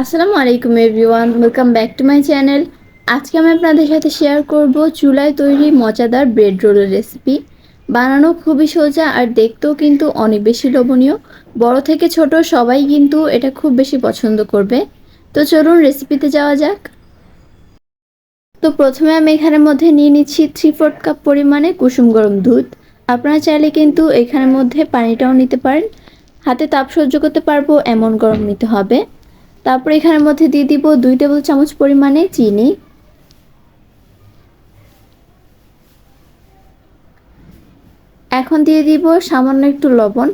আসসালামু আলাইকুম everyone welcome back to my channel আজকে আমি আপনাদের সাথে শেয়ার করব চুলায় তৈরি মজাদার ব্রেড রোলের রেসিপি বানানো খুবই সোজা আর দেখতেও কিন্তু অনেক বেশি লোভনীয়। বড় থেকে ছোট সবাই কিন্তু এটা খুব বেশি পছন্দ করবে। তো চলুন রেসিপিতে যাওয়া যাক। তো প্রথমে আমি এখানের মধ্যে নিয়ে নিচ্ছি থ্রি ফোর্থ কাপ পরিমাণে কুসুম গরম দুধ। আপনারা চাইলে কিন্তু এখানের মধ্যে পানিটাও নিতে পারেন। হাতে তাপ সহ্য করতে পারব, এমন গরম নিতে হবে। তারপর এখানের মধ্যে দিয়ে দিব দুই টেবিল চামচ পরিমাণে চিনি। এখন দিয়ে দিব সামান্য একটু লবণ।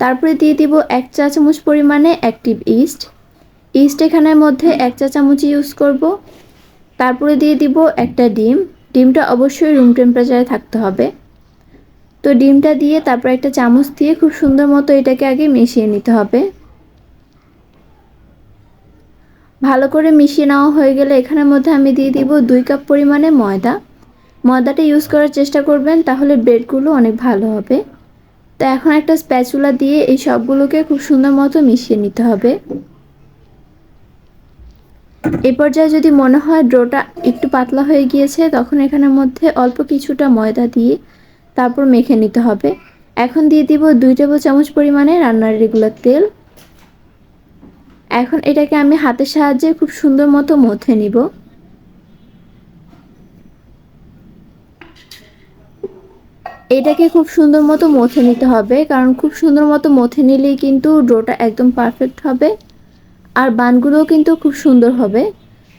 তারপরে দিয়ে দিব এক চা চামচ পরিমাণে অ্যাক্টিভ ইস্ট ইস্ট এখানের মধ্যে এক চা চামচ ইউজ করব। তারপরে দিয়ে দিব একটা ডিম। ডিমটা অবশ্যই রুম টেম্পারেচারে থাকতে হবে। তো ডিমটা দিয়ে তারপর একটা চামচ দিয়ে খুব সুন্দর মতো এটাকে আগে মিশিয়ে নিতে হবে। ভালো করে মিশিয়ে নেওয়া হয়ে গেলে এখানের মধ্যে আমি দিয়ে দিব দুই কাপ পরিমাণে ময়দা। ময়দাটা ইউজ করার চেষ্টা করবেন, তাহলে ব্রেডগুলো অনেক ভালো হবে। তো এখন একটা স্প্যাচুলা দিয়ে এই সবগুলোকে খুব সুন্দর মতো মিশিয়ে নিতে হবে। এ পর্যায়ে যদি মনে হয় ড্রোটা একটু পাতলা হয়ে গিয়েছে, তখন এখানের মধ্যে অল্প কিছুটা ময়দা দিয়ে তারপর মেখে নিতে হবে। এখন দিয়ে দিব দুই টেবিল চামচ পরিমাণে রান্নার রেগুলার তেল। এখন এটাকে আমি হাতের সাহায্যে খুব সুন্দর মতো মথে নিব। এটাকে খুব সুন্দর মতো মথে নিতে হবে, কারণ খুব সুন্দর মতো মথে নিলেই কিন্তু ডোটা একদম পারফেক্ট হবে, আর বানগুলোও কিন্তু খুব সুন্দর হবে।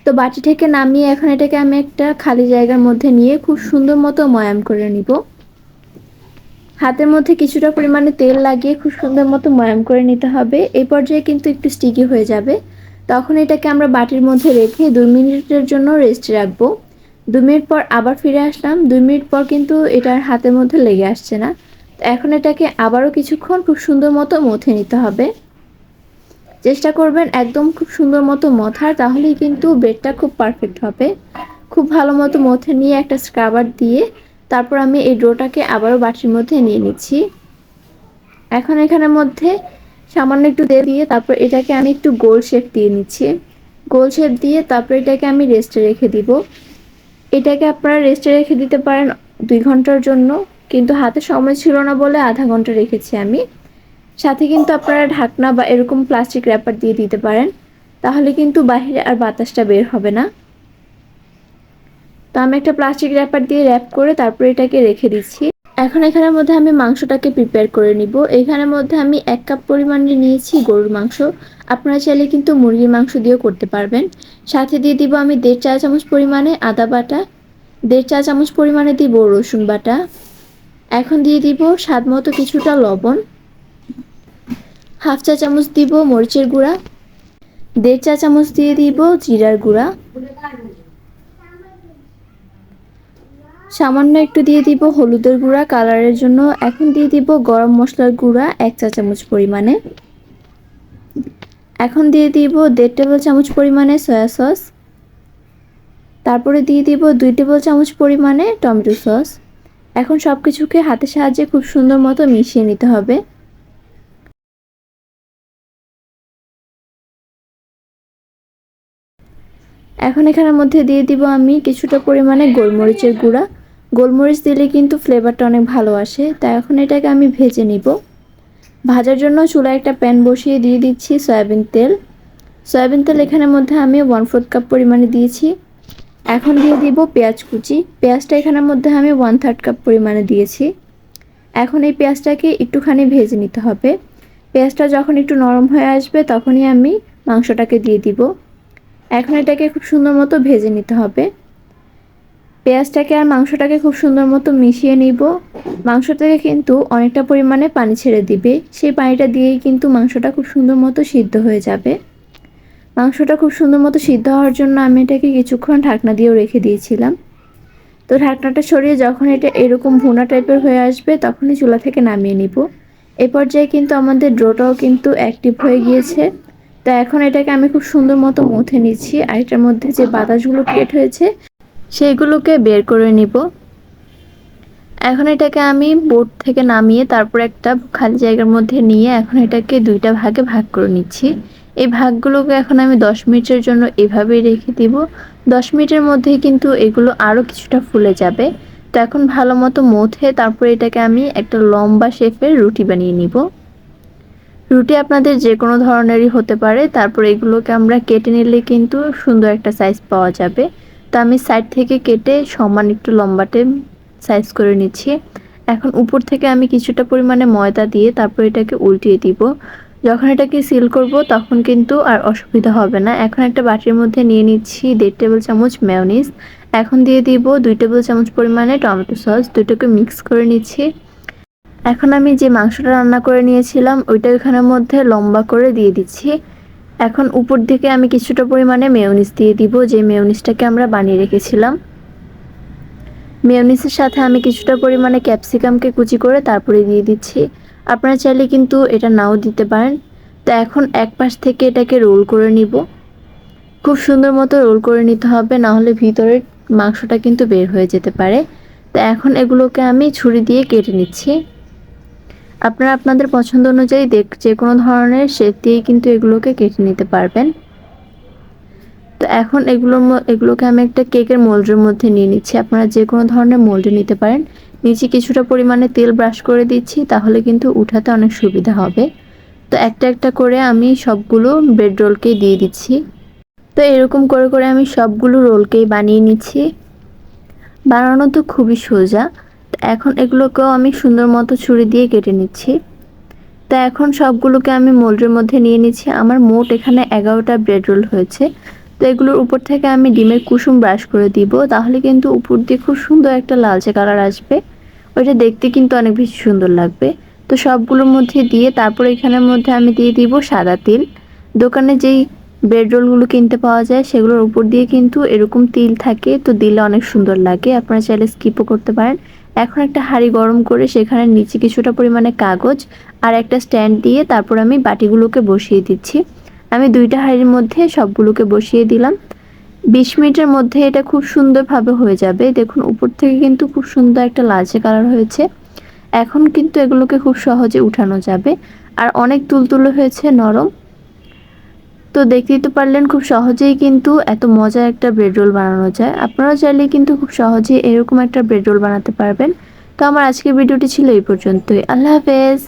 তো বাটি থেকে নামিয়ে এখন এটাকে আমি একটা খালি জায়গার মধ্যে নিয়ে খুব সুন্দর মতো ময়াম করে নিব। হাতের মধ্যে কিছুটা পরিমাণে তেল লাগিয়ে খুব সুন্দর মতো ময়াম করে নিতে হবে। এই পর্যায়ে কিন্তু একটু স্টিকি হয়ে যাবে। তখন এটাকে আমরা বাটির মধ্যে রেখে দুই মিনিটের জন্য রেস্টে রাখব। দু মিনিট পর আবার ফিরে আসলাম। দুই মিনিট পর কিন্তু এটার হাতের মধ্যে লেগে আসছে না। তো এখন এটাকে আবারও কিছুক্ষণ খুব সুন্দর মতো মথে নিতে হবে। চেষ্টা করবেন একদম খুব সুন্দর মতো মথার, তাহলেই কিন্তু ব্রেডটা খুব পারফেক্ট হবে। খুব ভালো মতো মথে নিয়ে একটা স্ক্রাবার দিয়ে তারপর আমি এই ডোটাকে আবারও বাটির মধ্যে নিয়ে নিচ্ছি। এখন এখানের মধ্যে সামান্য একটু তেল দিয়ে তারপর এটাকে আমি একটু গোল শেপ দিয়ে নিচ্ছি। গোল শেপ দিয়ে তারপর এটাকে আমি রেস্টে রেখে দিব। এটাকে আপনারা রেস্টে রেখে দিতে পারেন দুই ঘণ্টার জন্য, কিন্তু হাতে সময় ছিল না বলে আধা ঘণ্টা রেখেছি আমি। সাথে কিন্তু আপনারা ঢাকনা বা এরকম প্লাস্টিক র্যাপার দিয়ে দিতে পারেন, তাহলে কিন্তু বাহিরে আর বাতাসটা বের হবে না। তো আমি একটা প্লাস্টিক র্যাপার দিয়ে র্যাপ করে তারপরে এটাকে রেখে দিচ্ছি। এখন এখানের মধ্যে আমি মাংসটাকে প্রিপেয়ার করে নিব। এখানের মধ্যে আমি এক কাপ পরিমাণে নিয়েছি গরুর মাংস। আপনারা চাইলে কিন্তু মুরগির মাংস দিয়েও করতে পারবেন। সাথে দিয়ে দিব আমি দেড় চা চামচ পরিমাণে আদা বাটা, দেড় চা চামচ পরিমাণে দিব রসুন বাটা। এখন দিয়ে দিব স্বাদ মতো কিছুটা লবণ। হাফ চা চামচ দিব মরিচের গুঁড়া। দেড় চা চামচ দিয়ে দিব জিরার গুঁড়া। সামান্য একটু দিয়ে দিব হলুদের গুঁড়া কালারের জন্য। এখন দিয়ে দিব গরম মশলার গুঁড়া এক চা চামচ পরিমাণে। এখন দিয়ে দিব দেড় টেবিল চামচ পরিমাণে সয়া সস। তারপরে দিয়ে দিব দুই টেবিল চামচ পরিমাণে টমেটো সস। এখন সব কিছুকে হাতের সাহায্যে খুব সুন্দর মতো মিশিয়ে নিতে হবে। এখন এখানের মধ্যে দিয়ে দিব আমি কিছুটা পরিমাণে গোলমরিচের গুঁড়া। গোলমরিচ দিলে কিন্তু ফ্লেভারটা অনেক ভালো আসে। তাই এখন এটাকে আমি ভেজে নিব। ভাজার জন্য চুলায় একটা প্যান বসিয়ে দিয়ে দিচ্ছি সয়াবিন তেল। সয়াবিন তেল এখানের মধ্যে আমি ওয়ান ফোর্থ কাপ পরিমাণে দিয়েছি। এখন দিয়ে দিব পেঁয়াজ কুচি। পেঁয়াজটা এখানের মধ্যে আমি ওয়ান থার্ড কাপ পরিমাণে দিয়েছি। এখন এই পেঁয়াজটাকে একটুখানি ভেজে নিতে হবে। পেঁয়াজটা যখন একটু নরম হয়ে আসবে তখনই আমি মাংসটাকে দিয়ে দিব। এখন এটাকে খুব সুন্দর মতো ভেজে নিতে হবে। পেঁয়াজটাকে আর মাংসটাকে খুব সুন্দর মতো মিশিয়ে নিব। মাংস থেকে কিন্তু অনেকটা পরিমাণে পানি ছেড়ে দিবে। সেই পানিটা দিয়েই কিন্তু মাংসটা খুব সুন্দর মতো সিদ্ধ হয়ে যাবে। মাংসটা খুব সুন্দর মতো সিদ্ধ হওয়ার জন্য আমি এটাকে কিছুক্ষণ ঢাকনা দিয়েও রেখে দিয়েছিলাম। তো ঢাকনাটা সরিয়ে যখন এটা এরকম ভুনা টাইপের হয়ে আসবে, তখনই চুলা থেকে নামিয়ে নিব। এ পর্যায়ে কিন্তু আমাদের ড্রোটাও কিন্তু অ্যাক্টিভ হয়ে গিয়েছে। তো এখন এটাকে আমি খুব সুন্দর মতো মুথে নিচ্ছি। আর এটার মধ্যে যে বাতাসগুলো ক্রিয়েট হয়েছে সেইগুলোকে বের করে নিব। এখন এটাকে আমি বোট থেকে নামিয়ে তারপর একটা খালি জায়গার মধ্যে নিয়ে এখন এটাকে দুইটা ভাগে ভাগ করে নিচ্ছি। এই ভাগগুলোকে এখন আমি দশ মিনিটের জন্য এভাবেই রেখে দিব। দশ মিনিটের মধ্যে কিন্তু এগুলো আরও কিছুটা ফুলে যাবে। তো এখন ভালো মতো মথে তারপরে এটাকে আমি একটা লম্বা শেপের রুটি বানিয়ে নিব। রুটি আপনাদের যে কোনো ধরনেরই হতে পারে। তারপর এগুলোকে আমরা কেটে নিলে কিন্তু সুন্দর একটা সাইজ পাওয়া যাবে। তো আমি সাইড থেকে কেটে সমান একটু লম্বাটে সাইজ করে নিচ্ছি। এখন উপর থেকে আমি কিছুটা পরিমাণে ময়দা দিয়ে তারপর এটাকে উল্টিয়ে দিব। যখন এটাকে সিল করব, তখন কিন্তু আর অসুবিধা হবে না। এখন একটা বাটির মধ্যে নিয়ে নিচ্ছি দেড় টেবিল চামচ ম্যাওনিজ এখন দিয়ে দিব দুই টেবিল চামচ পরিমাণে টমেটো সস দুটোকে মিক্স করে নিচ্ছি। এখন আমি যে মাংসটা রান্না করে নিয়েছিলাম, ওইটা ওখানের মধ্যে লম্বা করে দিয়ে দিচ্ছি। এখন উপর থেকে আমি কিছুটা পরিমাণে মেয়নিস দিয়ে দিব, যে মেয়নিসটাকে আমরা বানিয়ে রেখেছিলাম। মেয়নিসের সাথে আমি কিছুটা পরিমাণে ক্যাপসিকামকে কুচি করে তারপরে দিয়ে দিচ্ছি। আপনারা চাইলে কিন্তু এটা নাও দিতে পারেন। তো এখন এক পাশ থেকে এটাকে রোল করে নিব। খুব সুন্দর মতো রোল করে নিতে হবে, না হলে ভিতরের মাংসটা কিন্তু বের হয়ে যেতে পারে। তো এখন এগুলোকে আমি ছুরি দিয়ে কেটে নিচ্ছি। আপনারা আপনাদের পছন্দ অনুযায়ী দেখ, যে কোনো ধরনের শেপ দিয়ে কিন্তু এগুলোকে কেটে নিতে পারবেন। তো এখন এগুলোর এগুলোকে আমি একটা কেকের মোল্ডের মধ্যে নিয়ে নিচ্ছি। আপনারা যে কোনো ধরনের মোল্ডে নিতে পারেন। নিচে কিছুটা পরিমাণে তেল ব্রাশ করে দিচ্ছি, তাহলে কিন্তু উঠাতে অনেক সুবিধা হবে। তো একটা একটা করে আমি সবগুলো ব্রেড রোলকেই দিয়ে দিচ্ছি। তো এরকম করে করে আমি সবগুলো রোলকেই বানিয়ে নিচ্ছি। বানানো তো খুবই সোজা। এখন এগুলোকেও আমি সুন্দর মতো ছুরি দিয়ে কেটে নিচ্ছি। তা এখন সবগুলোকে আমি মোল্ডের মধ্যে নিয়ে নিচ্ছি। আমার মোট এখানে এগারোটা ব্রেড রোল হয়েছে। তো এগুলোর উপর থেকে আমি ডিমের কুসুম ব্রাশ করে দিব। তাহলে কিন্তু উপর দিয়ে খুব সুন্দর একটা লালচে কালার আসবে। ওইটা দেখতে কিন্তু অনেক বেশি সুন্দর লাগবে। তো সবগুলোর মধ্যে দিয়ে তারপর এখানের মধ্যে আমি দিয়ে দিব সাদা তিল। দোকানে যেই ব্রেড রোলগুলো কিনতে পাওয়া যায়, সেগুলোর উপর দিয়ে কিন্তু এরকম তিল থাকে। তো দিলে অনেক সুন্দর লাগে। আপনারা চাইলে স্কিপও করতে পারেন। এখন একটা হাঁড়ি গরম করে সেখানে নিচে কিছুটা পরিমাণে কাগজ আর একটা স্ট্যান্ড দিয়ে তারপর আমি বাটিগুলোকে বসিয়ে দিচ্ছি। আমি দুইটা হাঁড়ির মধ্যে সবগুলোকে বসিয়ে দিলাম। বিশ মিনিটের মধ্যে এটা খুব সুন্দরভাবে হয়ে যাবে। দেখুন, উপর থেকে কিন্তু খুব সুন্দর একটা লালচে কালার হয়েছে। এখন কিন্তু এগুলোকে খুব সহজে উঠানো যাবে। আর অনেক তুলতুলে হয়েছে, নরম। তো দেখতেই তো পারলেন খুব সহজেই কিন্তু এত মজার একটা ব্রেড রোল বানানো যায়। আপনারা চাইলে কিন্তু খুব সহজেই এরকম একটা ব্রেড রোল বানাতে পারবেন। তো আমার আজকের ভিডিওটি ছিল এই পর্যন্তই। আল্লাহ হাফেজ।